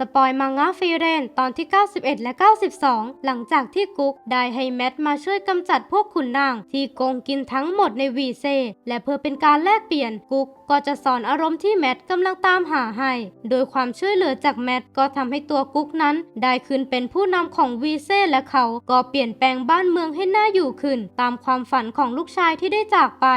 สปอยมังงะฟรีเรนตอนที่ 91 และ 92 หลังจากที่กุ๊กได้ให้แมทมาช่วยกำจัดพวกขุนนาง ที่โกงกินทั้งหมดในวีเซ และเพื่อเป็นการแลกเปลี่ยนกุ๊กก็จะสอนอารมณ์ที่แมทกำลังตามหาให้ โดยความช่วยเหลือจากแมทก็ทำให้ตัวกุ๊กนั้น ได้ขึ้นเป็นผู้นำของวีเซและเขาก็เปลี่ยนแปลงบ้านเมืองให้น่าอยู่ขึ้น ตามความฝันของลูกชายที่ได้จากไป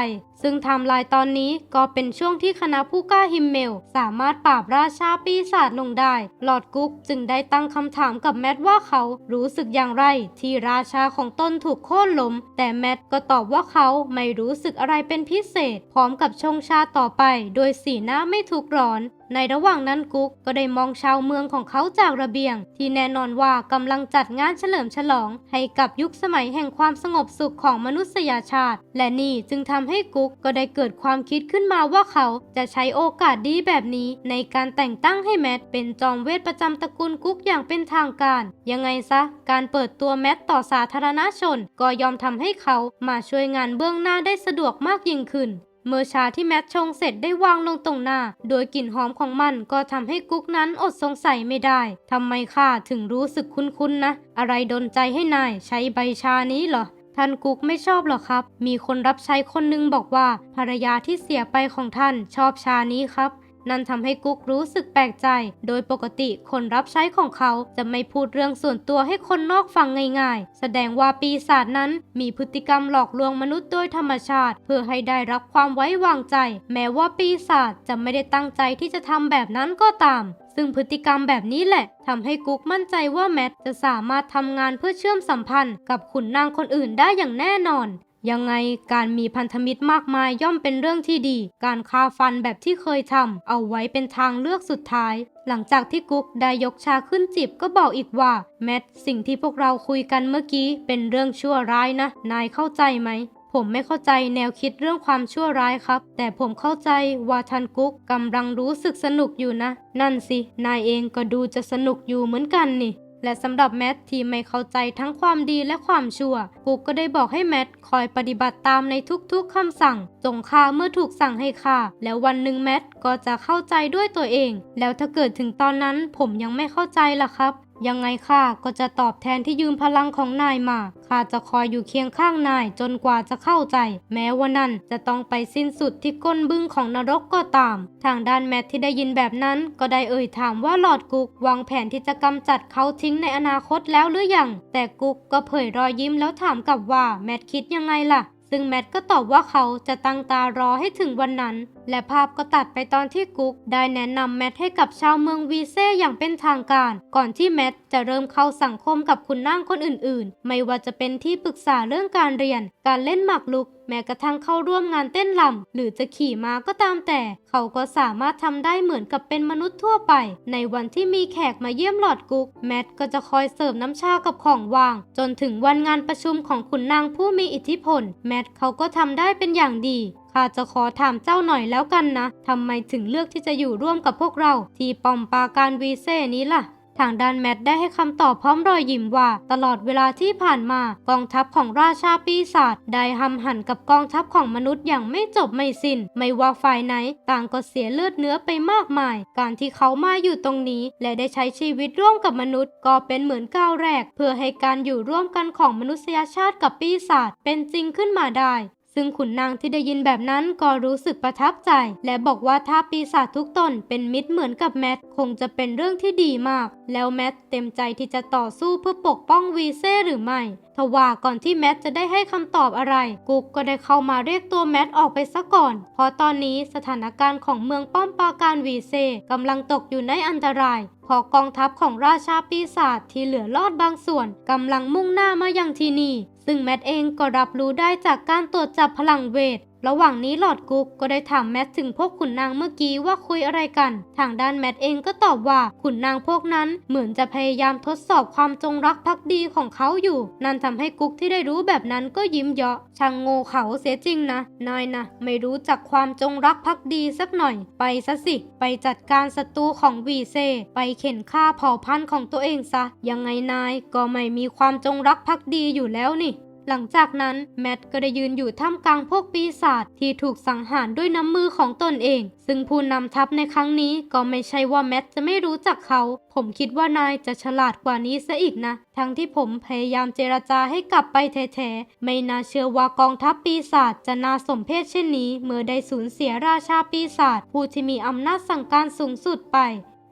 ซึ่งไทม์ไลน์ตอนนี้ก็เป็นช่วงที่คณะผู้กล้าฮิมเมล สามารถปราบราชาปีศาจลงได้ หลอดกุ๊กจึงได้ตั้งคำถามกับแมทว่าเขารู้สึกอย่างไร ที่ราชาของตนถูกโค่นล้ม แต่แมทก็ตอบว่าเขาไม่รู้สึกอะไรเป็นพิเศษ พร้อมกับชงชาต่อไป โดยสีหน้าไม่ทุกข์ร้อน ในระหว่างนั้นกุ๊กก็ได้มองชาวเมืองของเขาจากระเบียง ที่แน่นอนว่ากำลังจัดงานเฉลิมฉลอง ให้กับยุคสมัยแห่งความสงบสุขของมนุษยชาติ และนี่จึงทำให้กุ๊กก็ได้เกิดความคิดขึ้นมาว่าเขาจะใช้โอกาสดีแบบนี้ ในการแต่งตั้งให้แมทเป็นจอมเวทประจำตระกูลกุ๊กอย่างเป็นทางการ ยังไงซะ การเปิดตัวแมทต่อสาธารณชน ก็ยอมทำให้เขามาช่วยงานเบื้องหน้าได้สะดวกมากยิ่งขึ้น เมื่อชาที่แมทชงเสร็จได้วางลงตรงหน้า โดยกลิ่นหอมของมันก็ทำให้กุ๊กนั้นอดสงสัยไม่ได้ทำไมข้าถึงรู้สึกคุ้นๆนะ อะไรดนใจให้นายใช้ใบชานี้เหรอท่านกุ๊กไม่ชอบหรอครับ มีคนรับใช้คนหนึงบอกว่าภรรยาที่เสียไปของท่านชอบชานี้ครับ นั่นทำให้กุ๊กรู้สึกแปลกใจ โดยปกติคนรับใช้ของเขาจะไม่พูดเรื่องส่วนตัวให้คนนอกฟังง่ายๆ แสดงว่าปีศาจนั้นมีพฤติกรรมหลอกลวงมนุษย์โดยธรรมชาติ เพื่อให้ได้รับความไว้วางใจ แม้ว่าปีศาจจะไม่ได้ตั้งใจที่จะทำแบบนั้นก็ตาม ซึ่งพฤติกรรมแบบนี้แหละทำให้กุ๊กมั่นใจว่าแมทจะสามารถทำงานเพื่อเชื่อมสัมพันธ์กับขุนนางคนอื่นได้อย่างแน่นอน ยังไงการมีพันธมิตรมากมายย่อมเป็นเรื่องที่ดี การฆ่าฟันแบบที่เคยทำเอาไว้เป็นทางเลือกสุดท้าย หลังจากที่กุ๊กได้ยกชาขึ้นจิบก็บอกอีกว่า แมทสิ่งที่พวกเราคุยกันเมื่อกี้เป็นเรื่องชั่วร้ายนะ นายเข้าใจไหม ผมไม่เข้าใจแนวคิดเรื่องความชั่วร้ายครับ แต่ผมเข้าใจว่าทันกุ๊กกำลังรู้สึกสนุกอยู่นะ นั่นสิ นายเองก็ดูจะสนุกอยู่เหมือนกันนี่ และสำหรับแมทที่ไม่เข้าใจทั้งความดีและความชั่วปุ๊กก็ได้บอกให้แมทคอยปฏิบัติตามในทุกๆคำสั่งจงฆ่าเมื่อถูกสั่งให้ฆ่า แล้ววันหนึ่งแมทก็จะเข้าใจด้วยตัวเอง แล้วถ้าเกิดถึงตอนนั้นผมยังไม่เข้าใจล่ะครับ ยังไงข้าก็จะตอบแทนที่ยืมพลังของนายมาข้าจะคอยอยู่เคียงข้างนายจนกว่าจะเข้าใจ แม้ว่านั่นจะต้องไปสิ้นสุดที่ก้นบึ้งของนรกก็ตาม ทางด้านแมทที่ได้ยินแบบนั้น ก็ได้เอ่ยถามว่าหลอดกุ๊กวางแผนที่จะกำจัดเขาทิ้งในอนาคตแล้วหรือยัง แต่กุ๊กก็เผยรอยยิ้มแล้วถามกลับว่าแมทคิดยังไงล่ะ ซึ่งแมทก็ตอบว่าเขาจะตั้งตารอให้ถึงวันนั้น และภาพก็ตัดไปตอนที่กุ๊กได้แนะนำแมทให้กับชาวเมืองวีเซ่อย่างเป็นทางการ ก่อนที่แมทจะเริ่มเข้าสังคมกับคุณนางคนอื่นๆ ไม่ว่าจะเป็นที่ปรึกษาเรื่องการเรียน การเล่นหมากรุก แม้กระทั่งเข้าร่วมงานเต้นรำหรือจะขี่ม้าก็ตามแต่ เขาก็สามารถทำได้เหมือนกับเป็นมนุษย์ทั่วไป ในวันที่มีแขกมาเยี่ยมหลอดกุ๊กแมทก็จะคอยเสิร์ฟน้ำชากับของวาง จนถึงวันงานประชุมของขุนนางผู้มีอิทธิพล แมทเขาก็ทำได้เป็นอย่างดี ข้าจะขอถามเจ้าหน่อยแล้วกันนะทำไมถึงเลือกที่จะอยู่ร่วมกับพวกเรา ที่ปอมปราการวีเซ่นี้ล่ะ ทางด้านแมทได้ให้คำตอบพร้อมรอยยิ้มว่า ตลอดเวลาที่ผ่านมากองทัพของราชาปีศาจได้หำหันกับกองทัพของมนุษย์อย่างไม่จบไม่สิน้น ไม่ว่าฝ่ายไหน ต่างก็เสียเลือดเนื้อไปมากมาย การที่เขามาอยู่ตรงนี้ และได้ใช้ชีวิตร่วมกับมนุษย์ ก็เป็นเหมือนก้าวแรก เพื่อให้การอยู่ร่วมกันของมนุษยชาติกับปีศาจเป็นจริงขึ้นมาได้ ซึ่งขุนนางที่ได้ยินแบบนั้นก็รู้สึกประทับใจ และบอกว่าถ้าปีศาจทุกตนเป็นมิตรเหมือนกับแมทคงจะเป็นเรื่องที่ดีมาก แล้วแมทเต็มใจที่จะต่อสู้เพื่อปกป้องวีเซ่หรือไม่ทว่าก่อนที่แมทจะได้ให้คำตอบอะไร กุ๊กก็ได้เข้ามาเรียกตัวแมทออกไปซะก่อน เพราะตอนนี้สถานการณ์ของเมืองป้อมปราการวีเซ่กำลังตกอยู่ในอันตรายเพราะกองทัพของราชาปีศาจที่เหลือรอดบางส่วนกำลังมุ่งหน้ามายังที่นี่ ซึ่งแมทเองก็รับรู้ได้จากการตรวจจับพลังเวท ระหว่างนี้หลอดกุ๊กก็ได้ถามแมทถึงพวกขุนนางเมื่อกี้ว่าคุยอะไรกัน ทางด้านแมทเองก็ตอบว่าขุนนางพวกนั้นเหมือนจะพยายามทดสอบความจงรักภักดีของเขาอยู่ นั่นทำให้กุ๊กที่ได้รู้แบบนั้นก็ยิ้มเยาะช่างโง่เขาเสียจริงนะ นายนะไม่รู้จักความจงรักภักดีสักหน่อย ไปซะสิ ไปจัดการศัตรูของวีเซ ไปเข็นฆ่าเผ่าพันธุ์ของตัวเองซะ ยังไงนายก็ไม่มีความจงรักภักดีอยู่แล้วนี่ หลังจากนั้นแมทก็ได้ยืนอยู่ท่ามกลางพวกปีศาจที่ถูกสังหารด้วยน้ำมือของตนเอง ซึ่งผู้นำทัพในครั้งนี้ก็ไม่ใช่ว่าแมทจะไม่รู้จักเขา ผมคิดว่านายจะฉลาดกว่านี้ซะอีกนะ ทั้งที่ผมพยายามเจรจาให้กลับไปแท้ๆไม่น่าเชื่อว่ากองทัพปีศาจจะน่าสมเพชเช่นนี้ เมื่อได้สูญเสียราชาปีศาจผู้ที่มีอำนาจสั่งการสูงสุดไป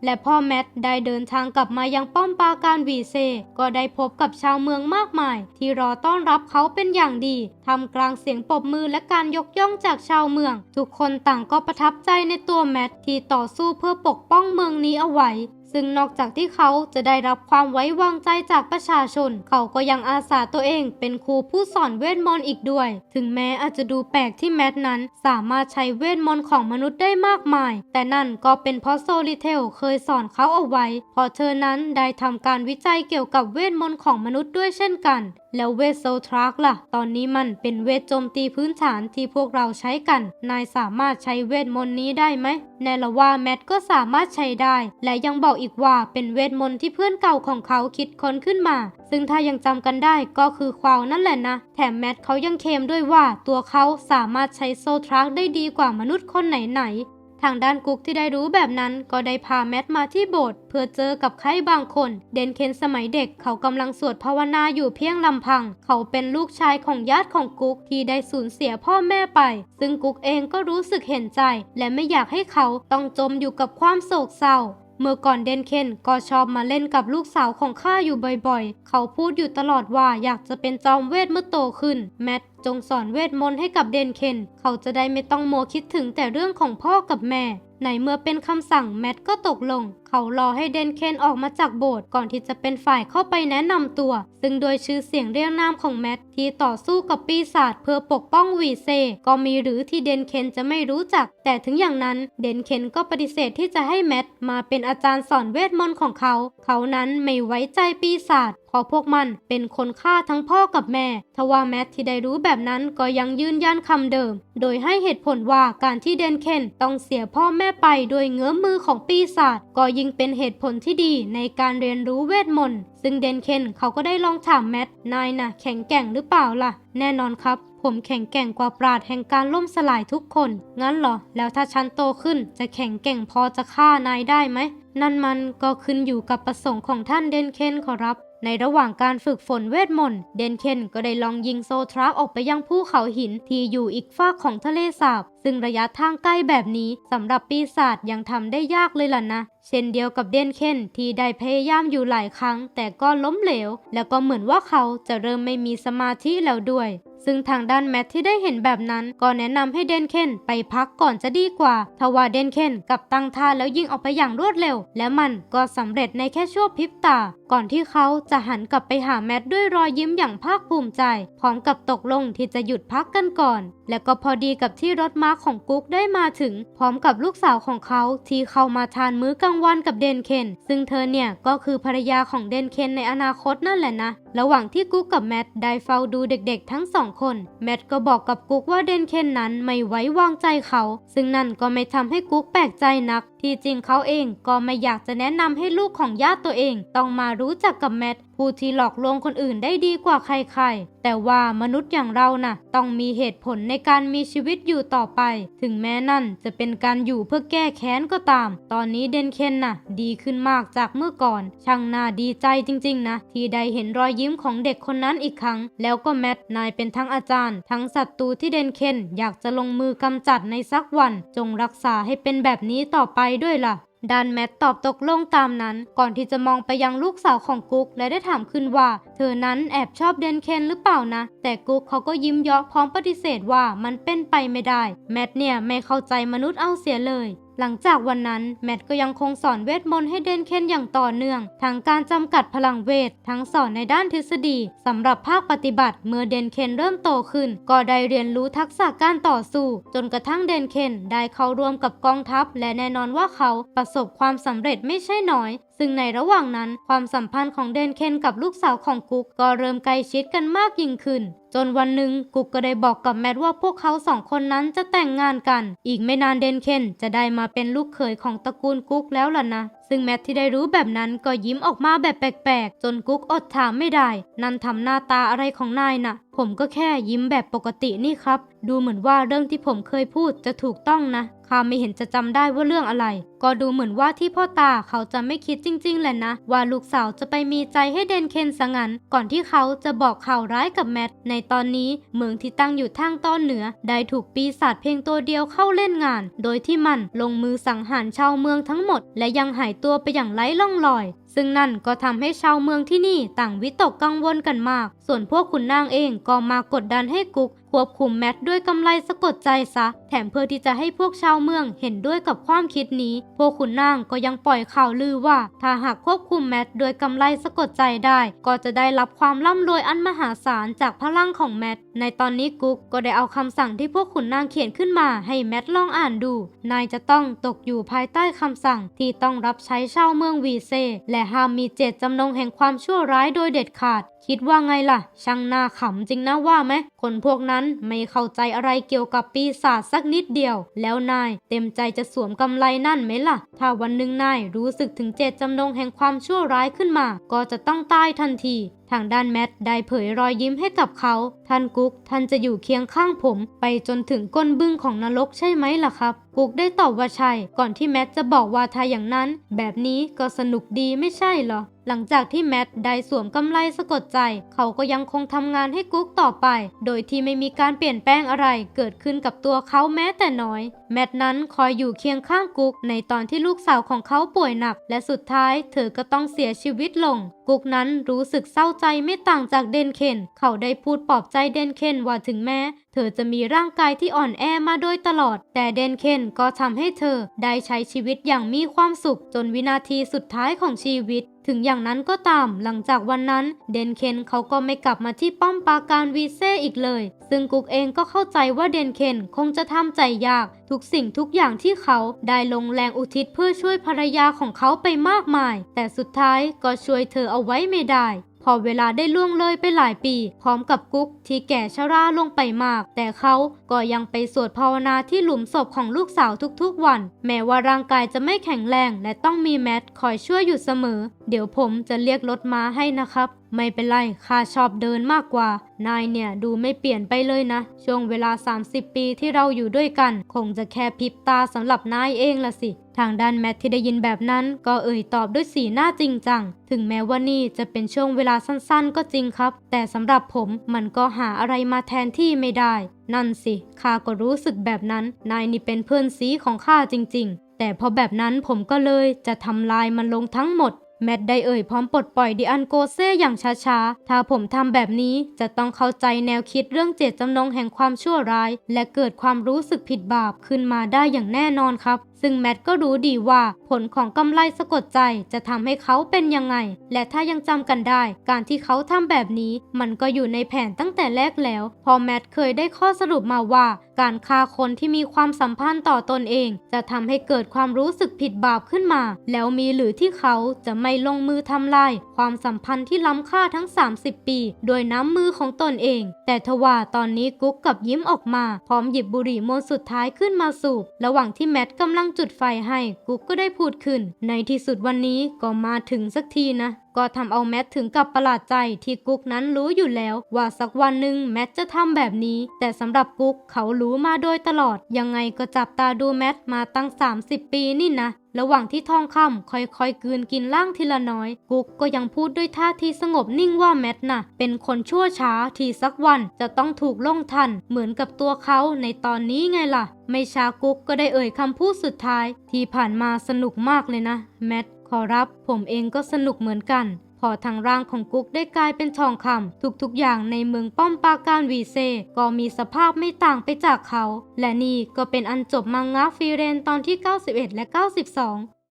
และพ่อแมทได้เดินทางกลับมายังป้อมปราการวีเซ ก็ได้พบกับชาวเมืองมากมาย ที่รอต้อนรับเขาเป็นอย่างดีทำกลางเสียงปรบมือและการยกย่องจากชาวเมือง ทุกคนต่างก็ประทับใจในตัวแมทที่ต่อสู้เพื่อปกป้องเมืองนี้เอาไว้ ซึ่งนอกจากที่เขาจะได้รับความไว้วางใจจากประชาชน เขาก็ยังอาสาตัวเองเป็นครูผู้สอนเวทมนต์อีกด้วย ถึงแม้อาจจะดูแปลกที่แมทนั้น สามารถใช้เวทมนต์ของมนุษย์ได้มากมาย แต่นั่นก็เป็นเพราะโซลิเทลเคยสอนเขาเอาไว้เพราะเธอนั้นได้ทำการวิจัยเกี่ยวกับเวทมนต์ของมนุษย์ด้วยเช่นกัน แล้วเวทโซทรักล่ะ ตอนนี้มันเป็นเวทโจมตีพื้นฐานที่พวกเราใช้กัน นายสามารถใช้เวทมนต์นี้ได้ไหม แน่ละว่าแมทก็สามารถใช้ได้ และยังบอกอีกว่าเป็นเวทมนต์ที่เพื่อนเก่าของเขาคิดค้นขึ้นมา ซึ่งถ้ายังจำกันได้ก็คือควาวนั่นแหละนะ แถมแมทเขายังเคมด้วยว่าตัวเขาสามารถใช้โซทรักได้ดีกว่ามนุษย์คนไหนๆ ทางด้านกุ๊กที่ได้รู้แบบนั้นก็ได้พาแมทมาที่โบสถ์เพื่อเจอกับใครบางคน เดนเคนสมัยเด็กเขากำลังสวดภาวนาอยู่เพียงลำพัง เขาเป็นลูกชายของญาติของกุ๊กที่ได้สูญเสียพ่อแม่ไป ซึ่งกุ๊กเองก็รู้สึกเห็นใจ และไม่อยากให้เขาต้องจมอยู่กับความโศกเศร้าเมื่อก่อนเดนเคนก็ชอบมาเล่นกับลูกสาวของข้าอยู่บ่อยๆ เขาพูดอยู่ตลอดว่าอยากจะเป็นจอมเวทเมื่อโตขึ้น แมท จงสอนเวทมนต์ให้กับเดนเคน เขาจะได้ไม่ต้องโมคิดถึงแต่เรื่องของพ่อกับแม่ ในเมื่อเป็นคำสั่งแมทก็ตกลง เขารอให้เดนเคนออกมาจากโบสถ์ก่อนที่จะเป็นฝ่ายเข้าไปแนะนำตัว ซึ่งโดยชื่อเสียงเรียงนามของแมทที่ต่อสู้กับปีศาจเพื่อปกป้องวีเซ ก็มีหรือที่เดนเคนจะไม่รู้จัก แต่ถึงอย่างนั้นเดนเคนก็ปฏิเสธที่จะให้แมทมาเป็นอาจารย์สอนเวทมนต์ของเขา เขานั้นไม่ไว้ใจปีศาจเพราะพวกมันเป็นคนฆ่าทั้งพ่อกับแม่ ทว่าแมทที่ได้รู้แบบนั้นก็ยังยืนยันคำเดิม โดยให้เหตุผลว่าการที่เดนเคนต้องเสียพ่อแม่ไปโดยเงื้อมือของปีศาจก็ยิ่งเป็นเหตุผลที่ดีในการเรียนรู้เวทมนต์ซึ่งเดนเคนเขาก็ได้ลองถามแมทนายน่ะแข็งแกร่งหรือเปล่าล่ะ แน่นอนครับผมแข็งแกร่งกว่าปราดแห่งการล่มสลายทุกคน งั้นเหรอ แล้วถ้าฉันโตขึ้นจะแข็งแกร่งพอจะฆ่านายได้ไหม นั่นมันก็ขึ้นอยู่กับประสงค์ของท่านเดนเคนขอรับ ในระหว่างการฝึกฝนเวทมนต์เดนเคนก็ได้ลองยิงโซทรักออกไปยังภูเขาหินที่อยู่อีกฝากของทะเลสาบ ซึ่งระยะทางใกล้แบบนี้สำหรับปีศาจยังทำได้ยากเลยล่ะนะ เช่นเดียวกับเดนเคนที่ได้พยายามอยู่หลายครั้ง แต่ก็ล้มเหลว แล้วก็เหมือนว่าเขาจะเริ่มไม่มีสมาธิแล้วด้วย ซึ่งทางด้านแมทที่ได้เห็นแบบนั้น ก็แนะนำให้เดนเคนไปพักก่อนจะดีกว่า ทว่าเดนเคนกับตั้งท่าแล้วยิงออกไปอย่างรวดเร็ว และมันก็สำเร็จในแค่ชั่วพริบตา ก่อนที่เขาจะหันกลับไปหาแมทด้วยรอยยิ้มอย่างภาคภูมิใจ พร้อมกับตกลงที่จะหยุดพักกันก่อน และก็พอดีกับที่รถม้าของกุ๊กได้มาถึง พร้อมกับลูกสาวของเขาที่เข้ามาทานมื้อกลางวันกับเดนเคน ซึ่งเธอเนี่ยก็คือภรรยาของเดนเคนในอนาคตนั่นแหละนะ ระหว่างที่กุ๊กกับแมทได้เฝ้าดูเด็กๆ ทั้งสองคน แมทก็บอกกับกุ๊กว่าเดนเคนนั้นไม่ไว้วางใจเขา ซึ่งนั่นก็ไม่ทำให้กุ๊กแปลกใจนักที่จริงเขาเองก็ไม่อยากจะแนะนำให้ลูกของญาติตัวเอง ต้องมารู้จักกับแมทผู้ที่หลอกลวงคนอื่นได้ดีกว่าใครๆ แต่ว่ามนุษย์อย่างเราน่ะ ต้องมีเหตุผลในการมีชีวิตอยู่ต่อไป ถึงแม้นั่นจะเป็นการอยู่เพื่อแก้แค้นก็ตาม ตอนนี้เดนเคนน่ะ ดีขึ้นมากจากเมื่อก่อน ช่างน่าดีใจจริงๆนะ ที่ได้เห็นรอยยิ้มของเด็กคนนั้นอีกครั้ง แล้วก็แมทนายเป็นทั้งอาจารย์ ทั้งศัตรูที่เดนเคนอยากจะลงมือกำจัดในสักวัน จงรักษาให้เป็นแบบนี้ต่อไปด้วยล่ะดันแมทตอบตกลงตามนั้น ก่อนที่จะมองไปยังลูกสาวของกุ๊กและได้ถามขึ้นว่า เธอนั้นแอบชอบเดนเคนหรือเปล่านะ แต่กุ๊กเขาก็ยิ้มเยาะพร้อมปฏิเสธว่ามันเป็นไปไม่ได้ แมทเนี่ยไม่เข้าใจมนุษย์เอาเสียเลย หลังจากวันนั้นแมทก็ยังคงสอนเวทมนต์ให้เดนเคนอย่างต่อเนื่องทั้งการจำกัดพลังเวท ทั้งสอนในด้านทฤษฎีสำหรับภาคปฏิบัติเมื่อเดนเคนเริ่มโตขึ้น ก็ได้เรียนรู้ทักษะการต่อสู้ จนกระทั่งเดนเคนได้เข้าร่วมกับกองทัพ และแน่นอนว่าเขาประสบความสำเร็จไม่ใช่น้อย ซึ่งในระหว่างนั้นความสัมพันธ์ของเดนเคนกับลูกสาวของกุ๊กก็เริ่มใกล้ชิดกันมากยิ่งขึ้นจนวันหนึ่งกุ๊กก็ได้บอกกับแมทว่าพวกเขาสองคนนั้นจะแต่งงานกัน อีกไม่นานเดนเคนจะได้มาเป็นลูกเขยของตระกูลกุ๊กแล้วล่ะนะ ซึ่งแมทที่ได้รู้แบบนั้นก็ยิ้มออกมาแบบแปลกๆ จนกุ๊กอดถามไม่ได้ นั่นทำหน้าตาอะไรของนายน่ะ ผมก็แค่ยิ้มแบบปกตินี่ครับ ดูเหมือนว่าเรื่องที่ผมเคยพูดจะถูกต้องนะข้าไม่เห็นจะจำได้ว่าเรื่องอะไร ก็ดูเหมือนว่าที่พ่อตาเขาจะไม่คิดจริง ๆ แหละนะ ว่าลูกสาวจะไปมีใจให้เดนเคนซะงั้นก่อนที่เขาจะบอกข่าวร้ายกับแมทในตอนนี้เมืองที่ตั้งอยู่ทางตอนเหนือ ได้ถูกปีศาจเพียงตัวเดียวเข้าเล่นงาน โดยที่มันลงมือสังหารชาวเมืองทั้งหมด และยังหายตัวไปอย่างไร้ร่องรอย ซึ่งนั่นก็ทำให้ชาวเมืองที่นี่ต่างวิตกกังวลกันมาก ส่วนพวกขุนนางเองก็มากดดันให้กุก ควบคุมแมทด้วยกำไรสะกดใจซะ แถมเพื่อที่จะให้พวกชาวเมืองเห็นด้วยกับความคิดนี้ พวกขุนนางก็ยังปล่อยข่าวลือว่า ถ้าหากควบคุมแมทด้วยกำไรสะกดใจได้ ก็จะได้รับความร่ำรวยอันมหาศาลจากพลังของแมท ในตอนนี้กุ๊กก็ได้เอาคำสั่งที่พวกขุนนางเขียนขึ้นมา ให้แมทลองอ่านดู นายจะต้องตกอยู่ภายใต้คำสั่งที่ต้องรับใช้ชาวเมืองวีเซและห้ามมีเจตจำนงแห่งความชั่วร้ายโดยเด็ดขาดคิดว่าไงล่ะ ช่างน่าขำจริงนะว่าไหม คนพวกนั้นไม่เข้าใจอะไรเกี่ยวกับปีศาจสักนิดเดียว แล้วนายเต็มใจจะสวมกำไรนั่นไหมล่ะ ถ้าวันหนึ่งนายรู้สึกถึงเจตจำนงแห่งความชั่วร้ายขึ้นมา ก็จะต้องตายทันที ทางด้านแมทได้เผยรอยยิ้มให้กับเขา ท่านกุ๊กท่านจะอยู่เคียงข้างผม ไปจนถึงก้นบึ้งของนรกใช่ไหมล่ะครับ กุ๊กได้ตอบว่าใช่ ก่อนที่แมทจะบอกว่าถ้าอย่างนั้น แบบนี้ก็สนุกดีไม่ใช่เหรอ หลังจากที่แมทได้สวมกำไรสะกดใจ เขาก็ยังคงทำงานให้กุ๊กต่อไป โดยที่ไม่มีการเปลี่ยนแปลงอะไรเกิดขึ้นกับตัวเขาแม้แต่น้อย แมทนั้นคอยอยู่เคียงข้างกุ๊กในตอนที่ลูกสาวของเขาป่วยหนัก และสุดท้ายเธอก็ต้องเสียชีวิตลง กุ๊กนั้นรู้สึกเศร้าใจไม่ต่างจากเดนเคนเขาได้พูดปลอบใจเดนเคนว่าถึงแม้ เธอจะมีร่างกายที่อ่อนแอมาโดยตลอด แต่เดนเคนก็ทำให้เธอได้ใช้ชีวิตอย่างมีความสุขจนวินาทีสุดท้ายของชีวิต ถึงอย่างนั้นก็ตาม หลังจากวันนั้นเดนเคนเขาก็ไม่กลับมาที่ป้อมปราการวีเซ่อีกเลย ซึ่งกุ๊กเองก็เข้าใจว่าเดนเคนคงจะทำใจยาก ทุกสิ่งทุกอย่างที่เขาได้ลงแรงอุทิศเพื่อช่วยภรรยาของเขาไปมากมาย แต่สุดท้ายก็ช่วยเธอเอาไว้ไม่ได้ พอเวลาได้ล่วงเลยไปหลายปี พร้อมกับกุ๊กที่แก่ชราลงไปมาก แต่เขาก็ยังไปสวดภาวนาที่หลุมศพของลูกสาวทุกๆวัน แม้ว่าร่างกายจะไม่แข็งแรงและต้องมีแมทคอยช่วยอยู่เสมอ เดี๋ยวผมจะเรียกรถม้าให้นะครับ ไม่เป็นไร ข้าชอบเดินมากกว่า นายเนี่ยดูไม่เปลี่ยนไปเลยนะ ช่วงเวลา 30 ปีที่เราอยู่ด้วยกัน คงจะแค่พริบตาสำหรับนายเองละสิ ทางด้านแมทที่ได้ยินแบบนั้น ก็เอ่ยตอบด้วยสีหน้าจริงจัง ถึงแม้ว่านี่จะเป็นช่วงเวลาสั้นๆ ก็จริงครับ แต่สำหรับผมมันก็หาอะไรมาแทนที่ไม่ได้ นั่นสิ ข้าก็รู้สึกแบบนั้น นายนี่เป็นเพื่อนซีของข้าจริง ๆ แต่พอแบบนั้นผมก็เลยจะทำลายมันลงทั้งหมด แมทได้เอ่ยพร้อมปลดปล่อยดิอันโกเซ่อย่างช้าๆ ถ้าผมทำแบบนี้จะต้องเข้าใจแนวคิดเรื่องเจตจำนงแห่งความชั่วร้าย และเกิดความรู้สึกผิดบาปขึ้นมาได้อย่างแน่นอนครับ ซึ่งแมทก็รู้ดีว่าผลของกำไรสะกดใจจะทำให้เขาเป็นยังไง และถ้ายังจำกันได้ การที่เขาทำแบบนี้ มันก็อยู่ในแผนตั้งแต่แรกแล้ว พอแมทเคยได้ข้อสรุปมาว่า การฆ่าคนที่มีความสัมพันธ์ต่อตนเอง จะทำให้เกิดความรู้สึกผิดบาปขึ้นมา แล้วมีหรือที่เขาจะไม่ลงมือทำลายความสัมพันธ์ที่ล้ำค่าทั้ง 30 ปี โดยน้ำมือของตนเอง แต่ทว่าตอนนี้กุ๊กกับยิ้มออกมา พร้อมหยิบบุหรี่มวนสุดท้ายขึ้นมาสูบระหว่างที่แมทกำลังจุดไฟให้กุ๊กก็ได้พูดขึ้น ในที่สุดวันนี้ก็มาถึงสักทีนะ ก็ทำเอาแมทถึงกับประหลาดใจที่กุ๊กนั้นรู้อยู่แล้ว ว่าสักวันหนึ่งแมทจะทำแบบนี้ แต่สำหรับกุ๊กเขารู้มาโดยตลอด ยังไงก็จับตาดูแมทมาตั้ง 30 ปีนี่นะระหว่างที่ทองคำค่อยๆกืนกินล่างทีละน้อย กุ๊กก็ยังพูดด้วยท่าทีสงบนิ่งว่าแมทน่ะ เป็นคนชั่วช้าที่สักวันจะต้องถูกลงทัน เหมือนกับตัวเขาในตอนนี้ไงล่ะ ไม่ช้ากุ๊กก็ได้เอ่ยคำพูดสุดท้าย ที่ผ่านมาสนุกมากเลยนะ แมท ขอรับผมเองก็สนุกเหมือนกัน พอทางร่างของกุ๊กได้กลายเป็นทองคำทุกๆอย่างในเมืองป้อมปราการวีเซ ก็มีสภาพไม่ต่างไปจากเขา และนี่ก็เป็นอันจบมังงะฟรีเรนตอนที่ 91 และ 92